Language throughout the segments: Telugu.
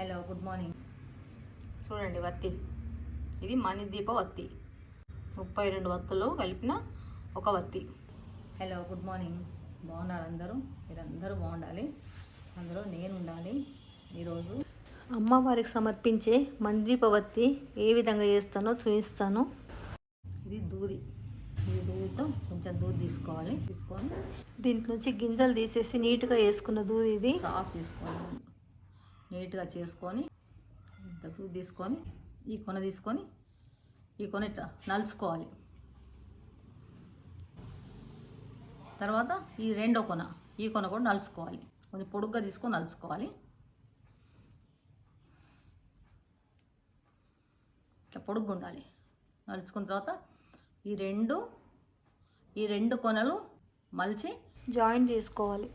హలో గుడ్ మార్నింగ్ చూడండి వత్తి. ఇది మణిదీప వత్తి ముప్పై రెండు వత్తులు కలిపిన ఒక వత్తి. హలో గుడ్ మార్నింగ్ బాగున్నారు అందరూ? మీరందరూ బాగుండాలి? అందులో నేను ఉండాలి ఈరోజు. అమ్మవారికి సమర్పించే మండీపవత్తి ఏ విధంగా చేస్తానో చూపిస్తాను. ఇది దూది. ఇది దూదితో కొంచెం దూది తీసుకోవాలి. తీసుకొని దీంట్లో నుంచి గింజలు తీసేసి నీట్గా వేసుకున్న దూది ఇది. సాఫ్ తీసుకోవాలి. నీట్గా చేసుకొని తీసుకొని ఈ కొన తీసుకొని ఈ కొన ఇట్లా నలుచుకోవాలి. తర్వాత ఈ రెండో కొన ఈ కొన కూడా నలుచుకోవాలి. కొంచెం పొడుగ్గా తీసుకొని నలుచుకోవాలి. ఇట్లా పొడుగ్గా ఉండాలి. నలుచుకున్న తర్వాత ఈ రెండు ఈ రెండు కొనలు మలిచి జాయిన్ చేసుకోవాలి.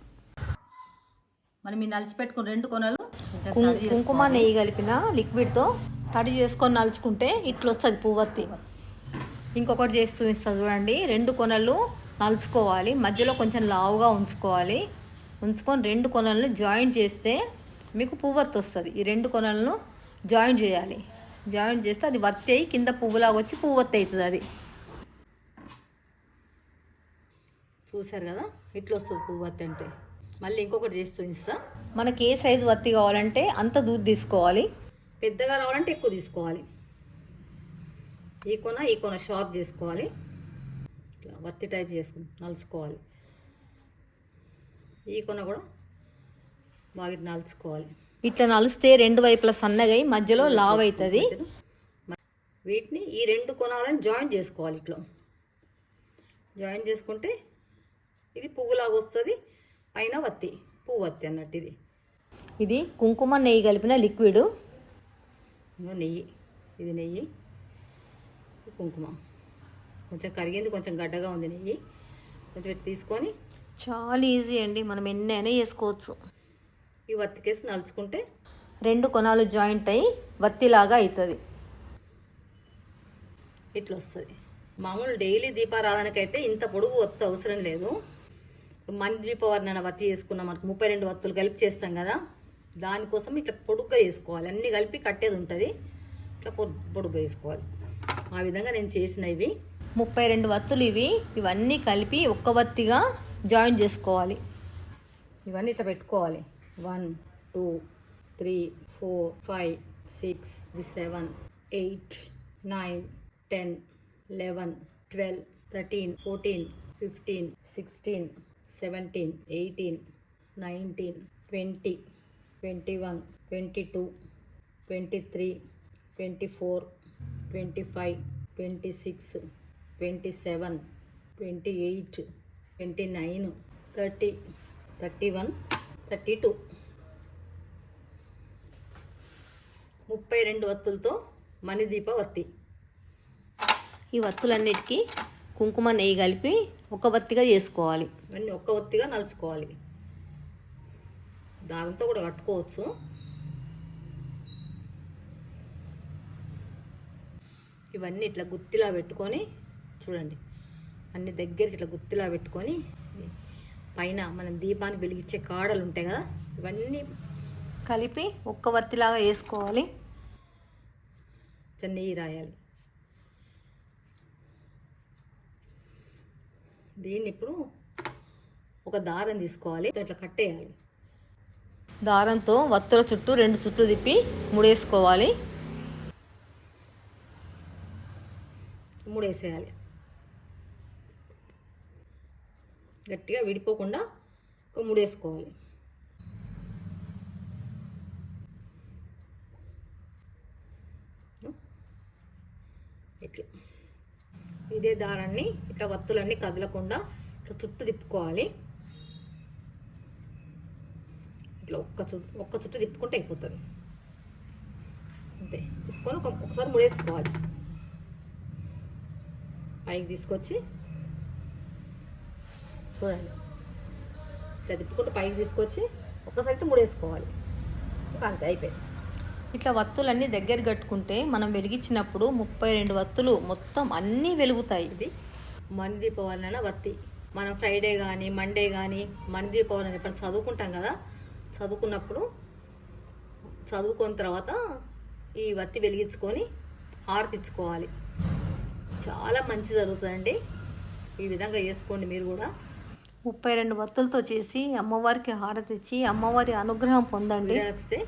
మరి మీరు నలిచి పెట్టుకున్న రెండు కొనలు కుంకుమ. నెయ్యి కలిపిన లిక్విడ్తో తడి చేసుకొని నలుచుకుంటే ఇట్లా వస్తుంది పువ్వత్తి. ఇంకొకటి చేసి చూపిస్తుంది చూడండి. రెండు కొనలు నలుచుకోవాలి. మధ్యలో కొంచెం లావుగా ఉంచుకోవాలి. ఉంచుకొని రెండు కొనలను జాయింట్ చేస్తే మీకు పువ్వత్తి వస్తుంది. ఈ రెండు కొనలను జాయింట్ చేయాలి. జాయింట్ చేస్తే అది వత్తి అయ్యి కింద పువ్వులాగా వచ్చి పువ్వత్తి అవుతుంది అది. చూసారు కదా? ఇట్లా వస్తుంది పువ్వత్తి అంటే. మళ్ళీ ఇంకొకటి చేసి చూపిస్తా. మనకి ఏ సైజు వత్తి కావాలంటే అంత దూద్ తీసుకోవాలి. పెద్దగా రావాలంటే ఎక్కువ తీసుకోవాలి. ఈ కొన ఈ కొన షార్ప్ చేసుకోవాలి. ఇట్లా వత్తి టైప్ చేసుకుని నలుచుకోవాలి ఈ కొన కూడా బాగా నలుచుకోవాలి ఇట్లా నలిస్తే రెండు వైపులా సన్నగా మధ్యలో లావ్ అవుతుంది వీటిని ఈ రెండు కొనాలని జాయింట్ చేసుకోవాలి ఇట్లా. జాయింట్ చేసుకుంటే ఇది పువ్వులాగా వస్తుంది. పైన వత్తి పువ్వు వత్తి అన్నట్టు ఇది ఇది కుంకుమ నెయ్యి కలిపిన లిక్విడ్. నెయ్యి ఇది నెయ్యి కుంకుమ. కొంచెం కరిగింది కొంచెం గడ్డగా ఉంది నెయ్యి. కొంచెం తీసుకొని చాలా ఈజీ అండి మనం ఎన్నైనా చేసుకోవచ్చు. ఈ వత్తికేసి నలుచుకుంటే రెండు కొనాలు జాయింట్ అయ్యి వత్తిలాగా అవుతుంది ఇట్లా వస్తుంది మామూలు డైలీ దీపారాధనకైతే ఇంత పొడుగు వత్తి అవసరం లేదు. మన వత్తి చేసుకున్నాం మనకు ముప్పై రెండు వత్తులు కలిపి చేస్తాం కదా దానికోసం ఇట్లా పొడుగ్గా వేసుకోవాలి అన్నీ కలిపి కట్టేది ఉంటుంది. ఇట్లా పొడుగ్గా వేసుకోవాలి ఆ విధంగా నేను చేసిన ఇవి. ముప్పై రెండు వత్తులు ఇవి ఇవన్నీ కలిపి ఒక్క వత్తిగా జాయిన్ చేసుకోవాలి. ఇవన్నీ ఇట్లా పెట్టుకోవాలి. One two three four five six seven eight nine ten eleven twelve thirteen fourteen fifteen sixteen seventeen eighteen nineteen twenty twenty one twenty two twenty three twenty four twenty five twenty six twenty seven twenty eight twenty nine thirty thirty one thirty two. ముప్పై రెండు వత్తులతో మణిదీప వత్తి. ఈ వత్తులన్నిటికీ కుంకుమ నెయ్యి కలిపి ఒక వత్తిగా చేసుకోవాలి. ఇవన్నీ ఒక్క ఒత్తిగా నలుచుకోవాలి. దారంతో కూడా కట్టుకోవచ్చు. ఇవన్నీ ఇట్లా గుత్తిలా పెట్టుకొని చూడండి. అన్ని దగ్గరికి ఇట్లా గుత్తిలా పెట్టుకొని పైన మనం దీపాన్ని వెలిగించే కాడలు ఉంటాయి కదా ఇవన్నీ కలిపి ఒక్క వత్తిలాగా వేసుకోవాలి. కొంచెం నెయ్యి రాయాలి. దీన్ని ఇప్పుడు ఒక దారం తీసుకోవాలి. ఇట్లా కట్టేయాలి. దారంతో వత్తుల చుట్టూ రెండు చుట్టూ తిప్పి ముడేసుకోవాలి. మూడేసేయాలి. గట్టిగా విడిపోకుండా ఒక మూడేసుకోవాలి. ఇట్లా. ఇదే దారాన్ని ఇట్లా వత్తులన్నీ కదలకుండా ఇట్లా చుట్టూ తిప్పుకోవాలి. ఇట్లా ఒక్క చుట్టు ఒక్క చుట్టూ తిప్పుకుంటే అయిపోతుంది. అంతే. తిప్పుకొని ఒకసారి ముడేసుకోవాలి. పైకి తీసుకొచ్చి చూడండి. ఇట్లా తిప్పుకుంటూ పైకి తీసుకొచ్చి ఒక్కసారి ముడేసుకోవాలి. ఇంకా అంతే అయిపోయింది. ఇట్లా వత్తులన్నీ దగ్గర కట్టుకుంటే మనం వెలిగించినప్పుడు ముప్పై రెండు వత్తులు మొత్తం అన్నీ వెలుగుతాయి. ఇది మణిదీ పౌర్ణన వత్తి. మనం ఫ్రైడే కానీ మండే కానీ మణిదీ పౌర్ణమి ఇప్పుడు చదువుకుంటాం కదా? చదువుకున్నప్పుడు చదువుకున్న తర్వాత ఈ వత్తి వెలిగించుకొని హారతిచ్చుకోవాలి. చాలా మంచి జరుగుతుందండి. ఈ విధంగా చేసుకోండి మీరు కూడా. ముప్పై రెండు వత్తులతో చేసి అమ్మవారికి హారతి ఇచ్చి అమ్మవారి అనుగ్రహం పొందండి. నచ్చితే